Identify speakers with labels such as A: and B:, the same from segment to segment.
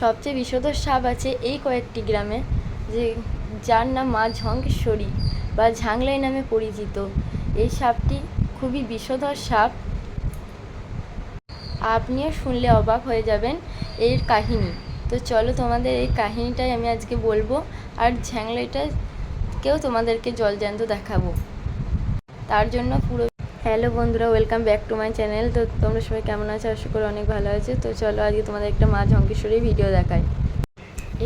A: সবচেয়ে বিষধর সাপ আছে এই কয়েকটি গ্রামে, যে যার নাম মা ঝঙ্কেশ্বরী বা ঝাংলাই নামে পরিচিত। এই সাপটি খুবই বিষধর সাপ। আপনিও শুনলে অবাক হয়ে যাবেন এর কাহিনী। তো চলো তোমাদের এই কাহিনীটাই আমি আজকে বলব, আর ঝ্যাংলাইটাকেও তোমাদেরকে জলজ্যান্ত দেখাবো। তার জন্য পুরো হ্যালো বন্ধুরা welcome back to my channel তো তোমরা সবাই কেমন আছো? আশা করি অনেক ভালো আছে। তো চলো আজকে তোমাদের একটা মা ঝঙ্কেশ্বরী ভিডিও দেখাই।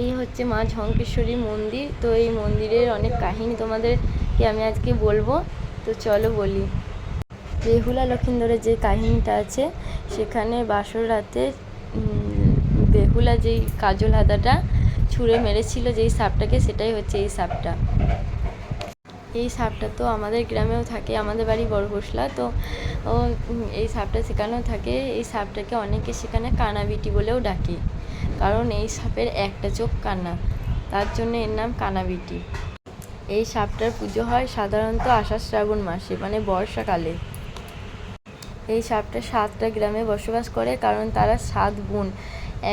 A: এই হচ্ছে মা ঝঙ্কেশ্বরী মন্দির। তো এই মন্দিরের অনেক কাহিনী তোমাদেরকে আমি আজকে বলব। তো চলো বলি। বেহুলা লক্ষিন্দরের যে কাহিনীটা আছে, সেখানে বাসর রাতে বেহুলা যেই কাজল হাতাটা ছুঁড়ে মেরেছিল, যেই সাপটাকে, সেটাই হচ্ছে এই সাপটা। এই সাপটা তো আমাদের গ্রামেও থাকে, আমাদের বাড়ি বড় ঘোষলা, তো ও এই সাপটা সেখানেও থাকে, এই সাপটাকে অনেকে সেখানে কানাবিটি বলেও ডাকে, কারণ এই সাপের একটা চোখ কানা তার জন্য এর নাম কানাবিটি। এই সাপটার পুজো হয় সাধারণত আষাঢ় শ্রাবণ মাসে মানে বর্ষাকালে। এই সাপটা সাতটা গ্রামে বসবাস করে, কারণ তারা সাত বোন।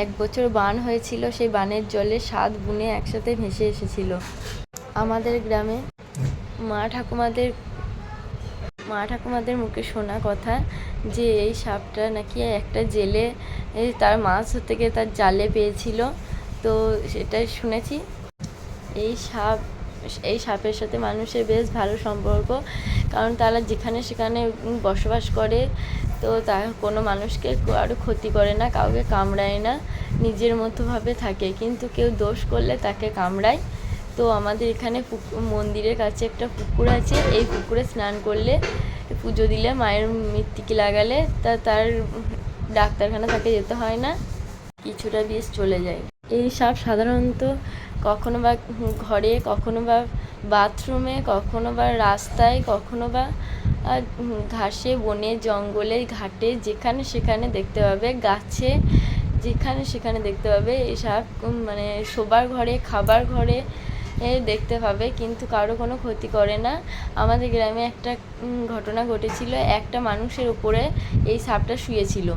A: এক বছর বান হয়েছিল, সেই বানের জলে সাত বোনে একসাথে ভেসে এসেছিল। আমাদের গ্রামে মা ঠাকুমাদের মা ঠাকুমাদের মুখে শোনা কথা যে এই সাপটা নাকি একটা জেলে তার মাছ গিয়ে তার জালে পেয়েছিল। তো সেটাই শুনেছি। এই সাপ, এই সাপের সাথে মানুষের বেশ ভালো সম্পর্ক। কারণ তারা যেখানে সেখানে বসবাস করে, তো তারা কোনো মানুষকে কারও ক্ষতি করে না, কাউকে কামড়ায় না। নিজের মতোভাবে থাকে। কিন্তু কেউ দোষ করলে তাকে কামড়ায়। তো আমাদের এখানে মন্দিরের কাছে একটা পুকুর আছে। এই পুকুরে স্নান করলে পুজো দিলে মায়ের মৃত্তিকে লাগালে তা তার ডাক্তারখানা তাকে যেতে হয় না, কিছুটা বিষ চলে যায়। এই সাপ সাধারণত কখনো বা ঘরে, কখনো বা বাথরুমে, কখনো বা রাস্তায়, কখনো বা ঘাসে, বনে, জঙ্গলে, ঘাটে, যেখানে সেখানে দেখতে পাবে, গাছে যেখানে সেখানে দেখতে পাবে এই সাপ মানে শোবার ঘরে, খাবার ঘরে দেখতে পাবে, কিন্তু কারও কোনো ক্ষতি করে না। আমাদের গ্রামে একটা ঘটনা ঘটেছিল, একটা মানুষের উপরে এই সাপটা শুয়েছিল।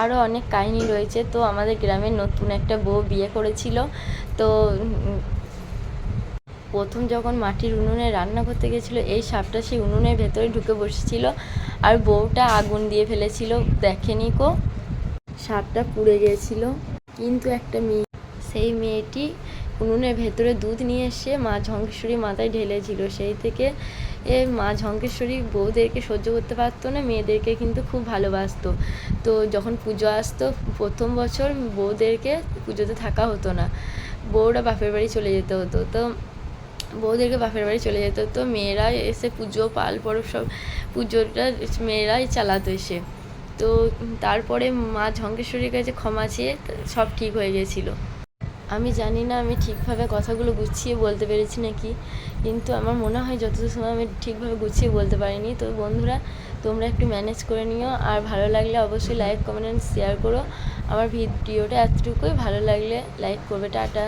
A: আরও অনেক কাহিনী রয়েছে, তো আমাদের গ্রামে নতুন একটা বউ বিয়ে করেছিল। তো প্রথম যখন মাটির উনুনে রান্না করতে গেছিল, এই সাপটা সেই উনুনের ভেতরে ঢুকে বসেছিল আর বউটা আগুন দিয়ে ফেলেছিল, দেখেনি কো। সাপটা পুড়ে গিয়েছিল কিন্তু একটা মেয়ে, সেই মেয়েটি উনুনের ভেতরে দুধ নিয়ে এসে মা ঝঙ্কেশ্বরী মাথায় ঢেলেছিল। সেই থেকে এ মা ঝঙ্কেশ্বরী বউদেরকে সহ্য করতে পারতো না, মেয়েদেরকে কিন্তু খুব ভালোবাসতো। তো যখন পুজো আসতো, প্রথম বছর বউদেরকে পুজোতে থাকা হতো না। বউরা বাপের বাড়ি চলে যেতে হতো। তো বউদেরকে বাপের বাড়ি চলে যেত তো মেয়েরা এসে পুজো, পাল, পরব সব পুজোটা মেয়েরাই চালাতো এসে। তো তারপরে মা ঝঙ্কেশ্বরীর কাছে ক্ষমা চেয়ে সব ঠিক হয়ে গেছিল। আমি জানি না, আমি ঠিকভাবে কথাগুলো গুছিয়ে বলতে পেরেছি নাকি, কিন্তু আমার মনে হয় যতদূর সময় আমি ঠিকভাবে গুছিয়ে বলতে পারিনি, তো বন্ধুরা, তোমরা একটু ম্যানেজ করে নিও। আর ভালো লাগলে অবশ্যই লাইক কমেন্ট শেয়ার করো। আমার ভিডিওটা এতটুকুই, ভালো লাগলে লাইক করবে, টাটা।